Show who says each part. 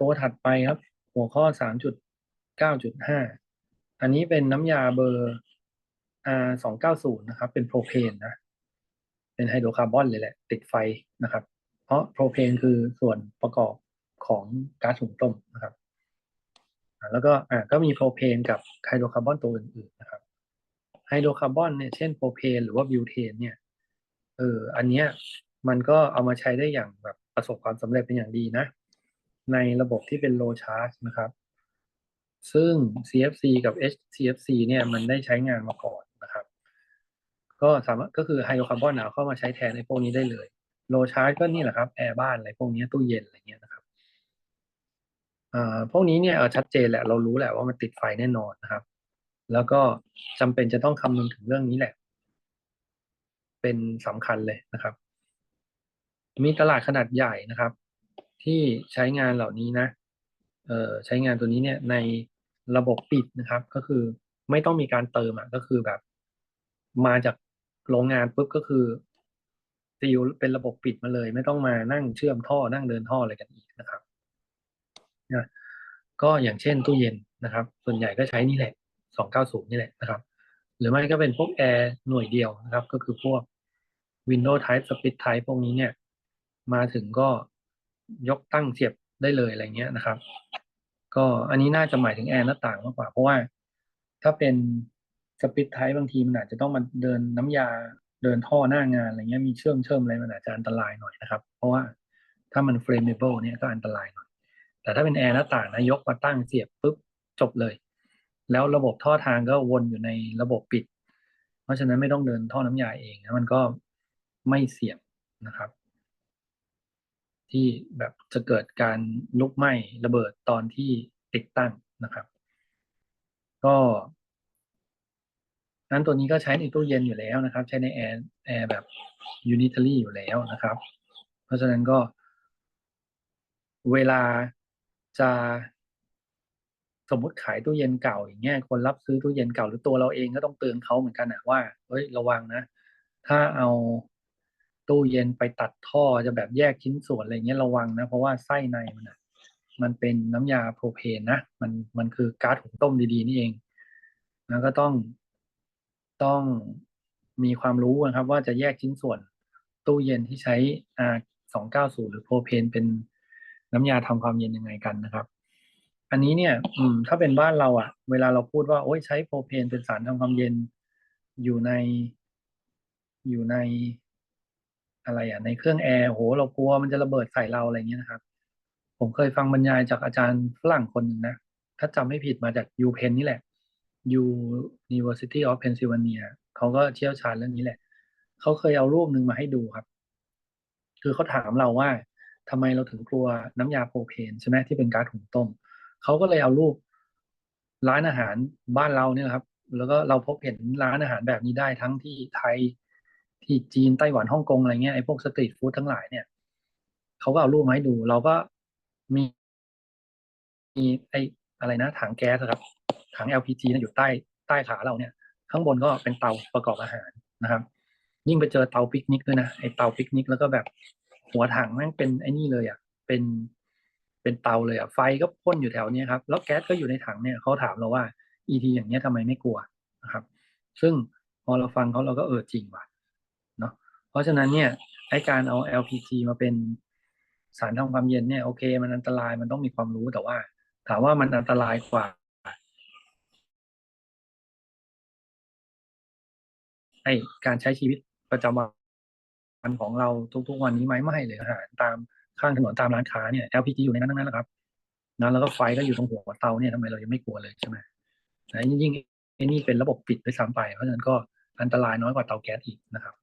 Speaker 1: ตัวถัดไปครับ หัวข้อสามจุดเก้าจุดห้าอันนี้เป็นน้ำยาเบอร์ R สองเก้าศูนย์นะครับ เป็นโพรเพนนะ เป็นไฮโดรคาร์บอนเลยแหละ ติดไฟนะครับ เพราะโพรเพนคือส่วนประกอบของก๊าซหุงต้มนะครับแล้วก็อ่าก็มีโพรเพนกับไฮโดรคาร์บอนตัวอื่นๆนะครับไฮโดรคาร์บอนเนี่ยเช่นโพรเพนหรือว่าบิวเทนเนี่ยเอออันเนี้ยมันก็เอามาใช้ได้อย่างแบบประสบความสำเร็จเป็นอย่างดีนะ ในระบบที่เป็น low charge นะครับ ซึ่ง CFC กับ HCFC เนี่ยมันได้ใช้งานมาก่อนนะครับ ก็สามารถก็คือไฮโดรคาร์บอนเอาเข้ามาใช้แทนในพวกนี้ได้เลย low charge ก็นี่แหละครับแอร์บ้านอะไรพวกนี้ตู้เย็นอะไรเงี้ยนะครับอ่าพวกนี้เนี่ยชัดเจนแหละเรารู้แหละว่ามันติดไฟแน่นอนนะครับ แล้วก็จำเป็นจะต้องคำนึงถึงเรื่องนี้แหละ เป็นสำคัญเลยนะครับ มีตลาดขนาดใหญ่นะครับ ที่ใช้งานเหล่านี้นะเอ่อใช้งานตัวนี้เนี่ยในระบบปิดนะครับ ก็คือไม่ต้องมีการเติมอะก็คือแบบ มาจากโรงงานปุ๊บก็คือซีลเป็นระบบปิดมาเลย ไม่ต้องมานั่งเชื่อมท่อนั่งเดินท่ออะไรกันอีกนะครับนะก็อย่างเช่นตู้เย็นนะครับ ส่วนใหญ่ก็ใช้นี่แหละ290นี่แหละนะครับ หรือไม่ก็เป็นพวกแอร์หน่วยเดียวนะครับ ก็คือพวก Windows Type Split Type พวกนี้เนี่ย มาถึงก็ ยกตั้งเสียบได้เลยอะไรเงี้ยนะครับ ก็อันนี้น่าจะหมายถึงแอร์หน้าต่างมากกว่า เพราะว่าถ้าเป็นสปิตไทป์บางทีมันอาจจะต้องมาเดินน้ำยาเดินท่อหน้างานอะไรเงี้ยมีเชื่อมเชื่อมอะไรมันอาจจะอันตรายหน่อยนะครับ เพราะว่าถ้ามัน flammable เนี่ยก็อันตรายหน่อย แต่ถ้าเป็นแอร์หน้าต่างนะยกมาตั้งเสียบปุ๊บจบเลย แล้วระบบท่อทางก็วนอยู่ในระบบปิด เพราะฉะนั้นไม่ต้องเดินท่อน้ำยาเองนะมันก็ไม่เสี่ยงนะครับ ที่แบบจะเกิดการลุกไหม้ระเบิดตอนที่ติดตั้งนะครับ ก็นั้นตัวนี้ก็ใช้ในตู้เย็นอยู่แล้วนะครับ ใช้ในแอร์แอร์แบบ unitary อยู่แล้วนะครับ เพราะฉะนั้นก็เวลาจะสมมติขายตู้เย็นเก่าอย่างเงี้ยคนรับซื้อตู้เย็นเก่าหรือตัวเราเองก็ต้องเตือนเขาเหมือนกันนะว่าเฮ้ยระวังนะ ถ้าเอา ตู้เย็นไปตัดท่อจะแบบแยกชิ้นส่วนอะไรเงี้ยระวังนะ เพราะว่าไส้ในมันอะมันเป็นน้ำยาโพรเพนนะมันมันคือก๊าซหุงต้มดีๆนี่เองแล้วก็ต้องต้องมีความรู้นะครับ ว่าจะแยกชิ้นส่วน ตู้เย็นที่ใช้ R สองเก้าศูนย์หรือโพรเพนเป็นน้ำยาทำความเย็นยังไงกันนะครับอันนี้เนี่ย อืม ถ้าเป็นบ้านเราอะ่ะ เวลาเราพูดว่า โอ้ยใช้โพรเพนเป็นสารทำความเย็น อยู่ใน อยู่ใน อะไรอะในเครื่องแอร์โหเรากลัวมันจะระเบิดใส่เราอะไรเงี้ยนะครับ ผมเคยฟังบรรยายจากอาจารย์ฝรั่งคนหนึ่งนะถ้าจำไม่ผิดมาจากยูเพนนี่แหละ University of Pennsylvania เขาก็เชี่ยวชาญเรื่องนี้แหละ เขาเคยเอารูปหนึ่งมาให้ดูครับ คือเขาถามเราว่าทำไมเราถึงกลัวน้ำยาโพรเพนใช่ไหมที่เป็นก๊าซหุงต้มเขาก็เลยเอารูปร้านอาหารบ้านเราเนี่ยครับ แล้วก็เราพบเห็นร้านอาหารแบบนี้ได้ทั้งที่ไทย ที่จีนไต้หวันฮ่องกงอะไรเงี้ยไอ้พวกสตรีทฟู้ดทั้งหลายเนี่ยเขาก็เอารูปมาให้ดู เราก็มีมีไอ้อะไรนะถังแก๊สครับถัง LPG เนี่ยอยู่ใต้ใต้ขาเราเนี่ย ข้างบนก็เป็นเตาประกอบอาหารนะครับ ยิ่งไปเจอเตาปิกนิกด้วยนะไอ้เตาปิกนิกแล้วก็แบบหัวถังแม่งเป็นไอ้นี่เลยอะเป็นเป็นเตาเลยอะไฟก็พ่นอยู่แถวเนี้ยครับแล้วแก๊สก็อยู่ในถังเนี่ยเขาถามเราว่า ET อย่างเงี้ยทำไมไม่กลัวนะครับ ซึ่งพอเราฟังเขาเราก็เออจริงว่ะเราะฉะนั้นเนี่ยไอการเอา LPG มาเป็นสารทำความเย็นเนี่ยโอเค มันอันตรายมันต้องมีความรู้แต่ว่า ถามว่ามันอันตรายกว่าไอการใช้ชีวิตประจำวันของเราทุกๆวันนี้ไหมไม่เลยอาหารตามข้างถนนตามร้านค้าเนี่ย LPG อยู่ในนั้นทั้งนั้นแหละครับนั้นแล้วก็ไฟก็อยู่ตรงหัวเตาเนี่ยทำไมเรายังไม่กลัวเลยใช่ไหมแต่ยิ่งไอ้นี่เป็นระบบปิดด้วยซ้ำไปเพราะฉะนั้นก็อันตรายน้อยกว่าเตาแก๊สอีกนะครับ